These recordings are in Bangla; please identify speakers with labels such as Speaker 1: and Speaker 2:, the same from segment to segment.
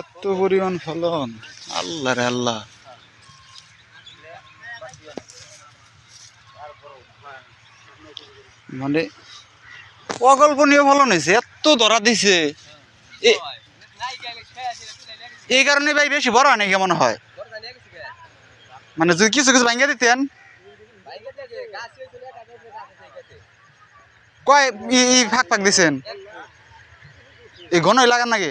Speaker 1: এত পরিমাণ ফলন। আল্লাহ রে আল্লাহ। মানে অকল্পনীয় ফলন হয়েছে, এত ধরা দিছে। এই কারণে ভাই বেশি বড় হয় নাকি মনে হয়? মানে যদি কিছু কিছু ভাঙ্গা দিতেন। কয় ফাঁক ফাঁক দিছেন। এই ঘনই লাগান নাকি?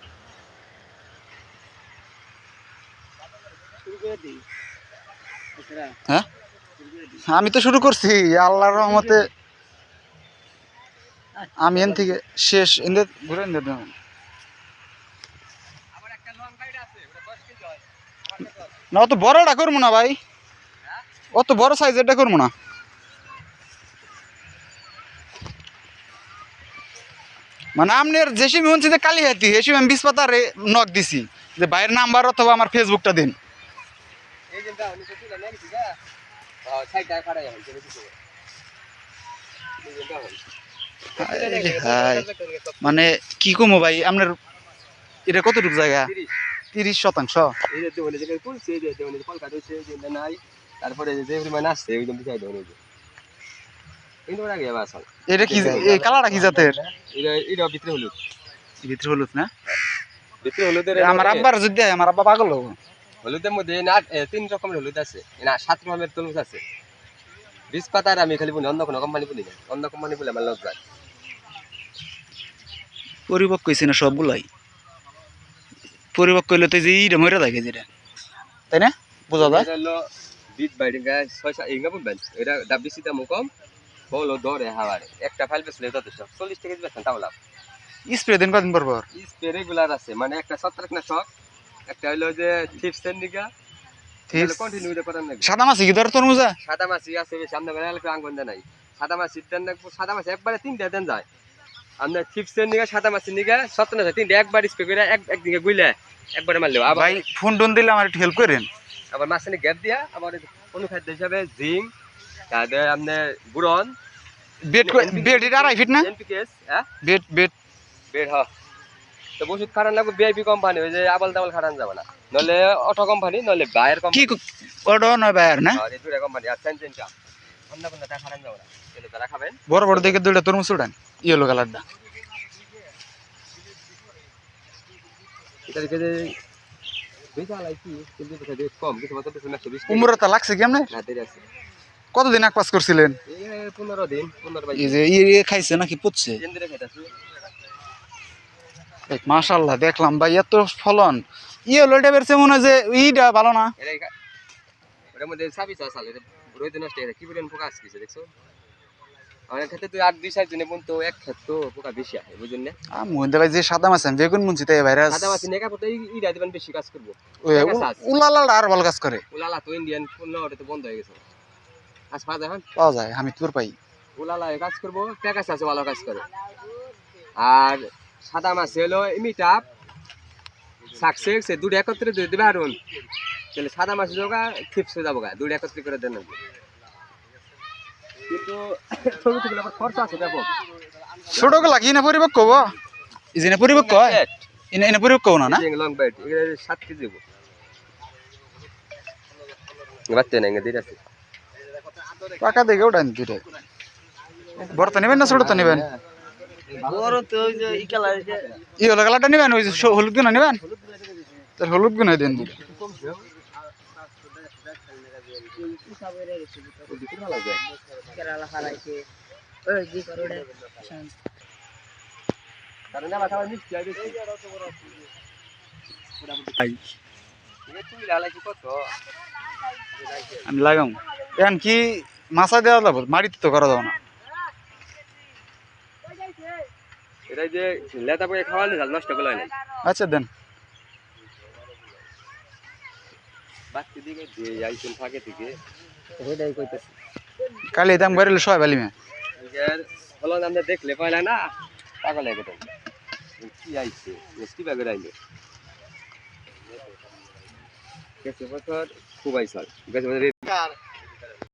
Speaker 1: হ্যাঁ? আমি তো শুরু করছি, আল্লাহর রহমতে। আমি এন থেকে শেষ, এনে ঘুরে এনে দেব না, অত বড়টা করব না ভাই। অত বড় সাইজেরটা করব না। মানে আপনার যে সিমি শুনছি যে কালিহাতি এই সিমি আমি বিশ পাতারে নক দিছি। যে ভাইয়ের নাম্বার অথবা আমার ফেসবুকটা দিন। মানে কি কমো ভাই আপনার এটা কতটুকু জায়গা তিরিশ শতাংশ
Speaker 2: তারপরে যে পরিমাণ আসছে ওই জন্য বিচাই দেবেন কিন্তু ওরা
Speaker 1: এটা কি এই কালারটা কি জাতের
Speaker 2: এটা এটা ভিতরে হলুদ
Speaker 1: ভিতরে হলুদ না
Speaker 2: ভিতরে হলুদের
Speaker 1: আমার আব্বার যদি আমার আব্বা পাগল হব
Speaker 2: হলুদের মধ্যে না তিন রকমের হলুদ আছে। না সাত রকমের তরমুজ আছে। বীজ পাতার আমি খালি বলি অন্য কোনো কোম্পানি বলি না। অন্য কোম্পানি বলে আমার যায়
Speaker 1: পরিপক্ক হয়েছে না সবগুলাই? পরিপক্ক হইলে তো যে ইটা মরে থাকে যেটা। তাই না? বোঝা যায়?
Speaker 2: হলো বিট বাইডিং ছয় সাত ইঙ্গা বলবেন? এটা দাম বেশি দাম কম হলো দরে হাওয়ারে। একটা ফাইল বেসলে যথেষ্ট। চল্লিশ টাকা বেছেন তাও লাভ।
Speaker 1: স্প্রে দিন কদিন পর পর?
Speaker 2: স্প্রে রেগুলার আছে মানে একটা ছত্রাকনাশক একটা হলো যে নিগা
Speaker 1: Thrips?
Speaker 2: কন্টিনিউ করার নাকি?
Speaker 1: সাদা মাছি কি ধর তরমুজা?
Speaker 2: সাদা মাছি আছে বেশি আপনার বেলা এলাকায় আঙ্গন নাই। সাদা মাছি দেন না সাদা মাছি একবারে তিনটা দেন যায়। আপনার চিপসের নিগা সাদা মাছের নিগা সত্তর আছে তিনটা একবার স্প্রে করে এক একদিকে গুইলে একবারে মারলেও আবার
Speaker 1: ভাই ফোন টোন দিলে আমার একটু হেল্প করেন।
Speaker 2: আবার মাঝখানে গ্যাপ দিয়া আবার অনুখাদ্য হিসাবে জিঙ্ক তারপরে আপনার বুরন।
Speaker 1: বেড বেড আড়াই ফিট না?
Speaker 2: হ্যাঁ?
Speaker 1: বেড বেড
Speaker 2: বের হ তো ওষুধ খারান লাগবে বিআইপি কোম্পানি ওই যে আবাল তাবাল খারান যাবে না। নলে অটো কোম্পানি নলে বায়ের
Speaker 1: কি
Speaker 2: কোম্পানি
Speaker 1: নয় ভাই আর না
Speaker 2: এই দুটা কোম্পানি আর সেন্টেনটা অন্য কোনো তা খারান যাবে না। তারা খাবেন
Speaker 1: বড় বড় দেখে দুইটা তরমুজ উঠান ইয়েলো কালারটা উমরতা লাগছে কি কতদিন এক পাস করছিলেন?
Speaker 2: পনেরো দিন পনেরো
Speaker 1: খাইছে নাকি পুচ্ছে মাশাল্লাহ দেখলাম ভাই এত ফলন। ইয়েলো টাইপের সে মনে হয় যে ইটা ভালো না।
Speaker 2: এটাই মধ্যে সাবি চা সাল এটা রোহিত নষ্ট হয়ে কি পরিমাণ পোকা আসছে দেখছ? আমার ক্ষেত্রে তুই আট দুই সাত জনে পর্যন্ত এক ক্ষেত তো পোকা বেশি আসে বুঝুন না?
Speaker 1: আর ভাই যে সাদা মাছ বেগুন মুনছি তাই ভাইরাস?
Speaker 2: সাদা মাছি নেকা পড়তে ইটা দিবেন বেশি কাজ করব।
Speaker 1: ওই উলালাটা আর ভালো কাজ করে।
Speaker 2: উলালা তো ইন্ডিয়ান পণ্য ওটা তো বন্ধ হয়ে গেছে। আজ পাওয়া যায়
Speaker 1: পাওয়া যায় আমি তোর পাই।
Speaker 2: উলালা কাজ করব প্যাকাশ আছে ভালো কাজ করে? আর সাদা মাছ হলো ইমিটাপ সাকসেস সে দুটো একত্রে দিয়ে দেবে আরুন। তাহলে সাদা মাছ যোগা হয়ে যাব গা দুটো একত্রে করে দেন। কিন্তু ছবি তুলে আবার খরচা আছে ব্যাপক
Speaker 1: ছোটগুলা না পরিপক্ক হব? এই যে না পরিপক্ক হয়? এনে এনে পরিপক্ক হব না না?
Speaker 2: লং বাইট এগুলো সাত কেজি দেবো বাচ্চা নাই দিতে আছে
Speaker 1: টাকা দেখে ওটা দুইটা বড় তো নেবেন না ছোট তো নেবেন?
Speaker 2: ই কালার
Speaker 1: হলো কালারটা নেবেন? ওই হলুদ গুনা নেবেন? তাহলে হলুদ গুনাই দেন আমি লাগাম। এখন কি মাছা দেওয়া যাব মাটিতে তো করা যাব না।
Speaker 2: এটা যে লেতা করে খাওয়ালে ঝাল নষ্ট করে না।
Speaker 1: আচ্ছা দেন।
Speaker 2: দিকে যে ফাঁকে থেকে ওইটাই কইতেছি।
Speaker 1: কালি দাম করে সবাই বালি মে
Speaker 2: এর ফলন আমরা দেখলে পাইলা না পাগল হয়ে কি আইছে? কি বাগে আইলো। গেছে বছর খুব আইসাল গেছে বছর